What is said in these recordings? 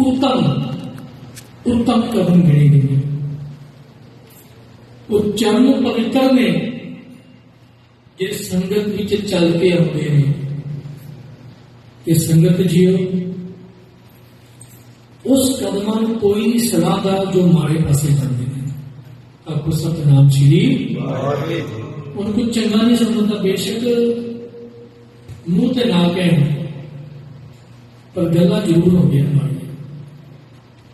ਉੱਤਮ ਉੱਤਮ ਕਦਮ ਗਿਣੇ ਗਏ ਉਹ ਚਰਨ ਪਵਿੱਤਰ ਨੇ ਜੇ ਸੰਗਤ ਵਿੱਚ ਚੱਲ ਕੇ ਆਉਂਦੇ ਨੇ ਕਿ ਸੰਗਤ ਜੀਓ ਉਸ ਕਦਮਾਂ ਨੂੰ ਕੋਈ ਨਹੀਂ ਸਲਾਹਦਾ ਜੋ ਮਾਰੇ ਪਾਸੇ ਜਾਂਦੇ ਨੇ ਆਪੋ ਸਤਨਾਮ ਜੀ ਉਹਨਾਂ ਨੂੰ ਚੰਗਾ ਨਹੀਂ ਸਮਝਦਾ ਬੇਸ਼ੱਕ ਮੂੰਹ ਤੇ ਨਾ ਕਹਿਣ ਪਰ ਗੱਲਾਂ ਜ਼ਰੂਰ ਹੁੰਦੀਆਂ ਮਾੜੀਆਂ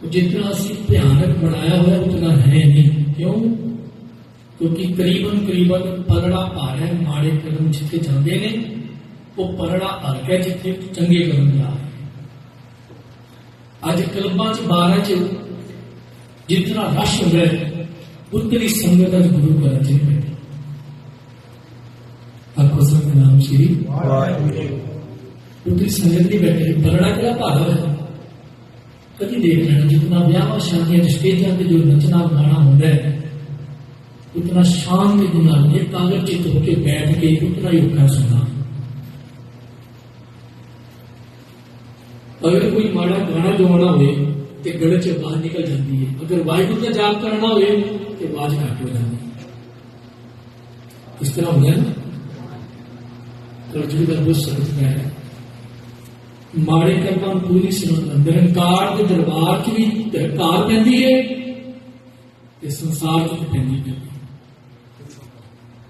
تو جتنا اسی بھیانک بنایا ہوا ہے اتنا ہے نہیں۔ کیوں؟ کیونکہ قریباً قریباً پرڑا پا رہا ہے ماڑے قدم جتنے چاہتے نے وہ پرڑا ہلکا ہے جتنے چنگے قدم جا رہے اج کلباں بارہ چ جتنا رش ہو رہا ہے اتنی سنگت اج گرو گھر چ جی نام شری اتنی سنگت نہیں بیٹھے پرڑا کیا پار ہوا ہے؟ کدی دیکھ لینا جتنا ویاہ شادیاں رشتےجاں کے جو نچنا گانا ہوں اتنا شان کے دن یہ کاغذ چت ہو کے بیٹھ کے اتنا ہی اوکھا سنا اگر کوئی ماڑا گانا گانا ہوئے تو گلے چ باہر نکل جاتی ہے اگر واحد کا جاپ کرنا ہوئے تو آواز گھٹ ہو جاتی ہے اس طرح ہو گیا نا جی کا بہت سرد ہے ماڑے کرم پوری درنکار کے دربار چیز درکار پہنچی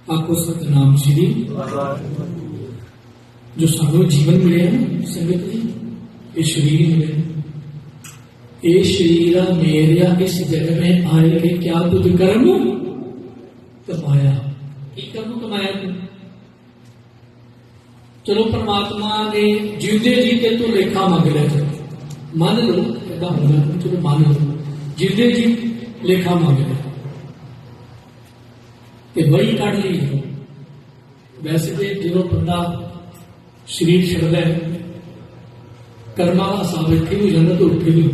آکو ست نام شری جو سنگھو جیون ملے نا سنگت یہ شریر ملے یہ شریر اس جگہ میں آئے کیا تج کرم کمایا کرم کمایا ਚਲੋ ਪਰਮਾਤਮਾ ਨੇ ਜਿਉਂਦੇ ਜੀ ਤੇ ਤੂੰ ਲੇਖਾ ਮੰਗ ਲੈ ਚਲੋ ਮੰਨ ਲਓ ਇਹਦਾ ਹੁੰਦਾ ਚਲੋ ਮੰਨ ਲਓ। ਜਿਉਂਦੇ ਜੀ ਲੇਖਾ ਮੰਗ ਲਿਆ ਤੇ ਵਹੀ ਕੱਢ ਲਈ। ਵੈਸੇ ਤੇ ਜਦੋਂ ਬੰਦਾ ਸਰੀਰ ਛੱਡਦਾ ਹੈ, ਕਰਮਾਂ ਦਾ ਹਿਸਾਬ ਇੱਥੇ ਵੀ ਹੋ ਜਾਂਦਾ ਤਾਂ ਉੱਥੇ ਵੀ ਹੋ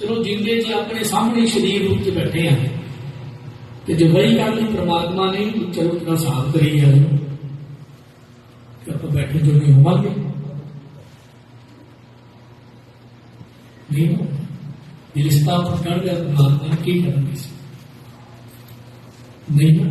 ਚਲੋ ਜਿੰਦੇ ਜੀ ਆਪਣੇ ਸਾਹਮਣੇ ਸਰੀਰ ਰੂਪ ਚ ਬੈਠੇ ਆ। ਤੇ ਜੇ ਵਹੀ ਕੱਢ ਲਈ, ਪ੍ਰਮਾਤਮਾ ਨੇ ਚਲੋ ਤੇਰਾ ਹਿਸਾਬ ਕਰੀ ਜਾ ਕਿ ਆਪਾਂ ਬੈਠੇ ਜੋ ਨਹੀਂ ਹੋਵਾਂਗੇ। ਨਹੀਂ ਇਹ ਸਥਾਪਿਤ ਕਰਨ ਦਾ ਪ੍ਰਮਾਤਮਾ ਕੀ ਕਰਨਗੇ ਨਹੀਂ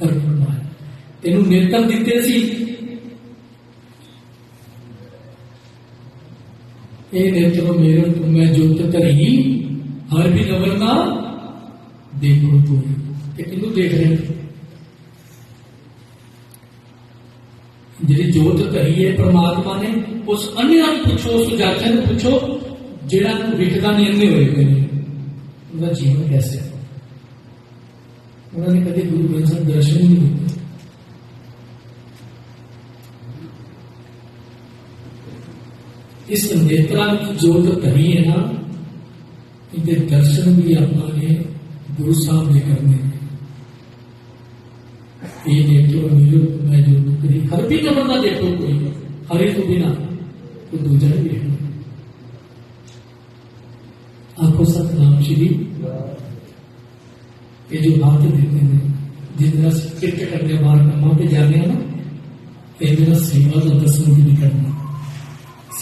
ਕਰ ਫਰਮਾਇਆ ਤੈਨੂੰ ਨੇਤਰ ਦਿੱਤੇ ਸੀ। اے نیتر دیکھو میرے میں جو ترہی ہر بھی نظر نہ دیکھو تو ہے۔ کہ کنو دیکھ رہے ہیں۔ جی جو ترہی ہے پرماتما نے، اس انہی انیا پوچھو، اس جاچا نے پوچھو جہاں وکدا نہیں، انہی ہوئے گئے ہیں ان کا جیون کیسے انہوں نے کبھی گرو گرنتھ درشن نہیں دیتے۔ اس نیترا کی جو کمی ہے نا کہ درشن بھی ہمارے گرو صاحب نے کرنے۔ یہ میں جو ہر بھی تو بندہ دیکھو کوئی، ہر بنا تو بھی ہے آپ کو سب نام شری یہ جو دیتے ہیں جن طرح کرتے ہمارے پہ جانے ہیں نا، یہ میرا سیوا کا دس بھی کرنا۔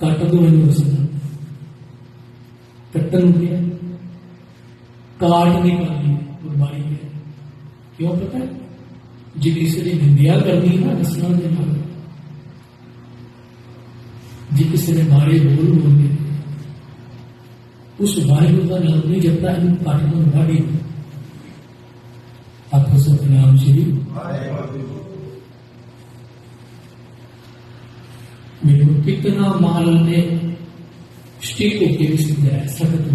ਕੱਟ ਦੋ ਮੈਨੂੰ ਰਸਨਾ। ਕੱਟਣ ਨੂੰ ਗਿਆ ਕਾਟ ਨਿਕਾਲੀ ਗੁਰਬਾਣੀ ਦੇ। ਕਿਉਂ ਪਤਾ? ਜੇ ਕਿਸੇ ਦੀ ਨਿੰਦਿਆ ਕਰਨੀ ਨਾ ਰਸਨਾ ਦੇ ਨਾਲ। ਜੇ ਕਿਸੇ ਨੇ ਮਾਰੇ ਬੋਲ ਬੋਲਦੇ اس واحد کا نام نہیں جب تک ان پاٹن باڈی آپ کو سب نام نے మీరు పెట్టిన మాలనే స్టీక్ ఉపయోగిస్తుంది సగటు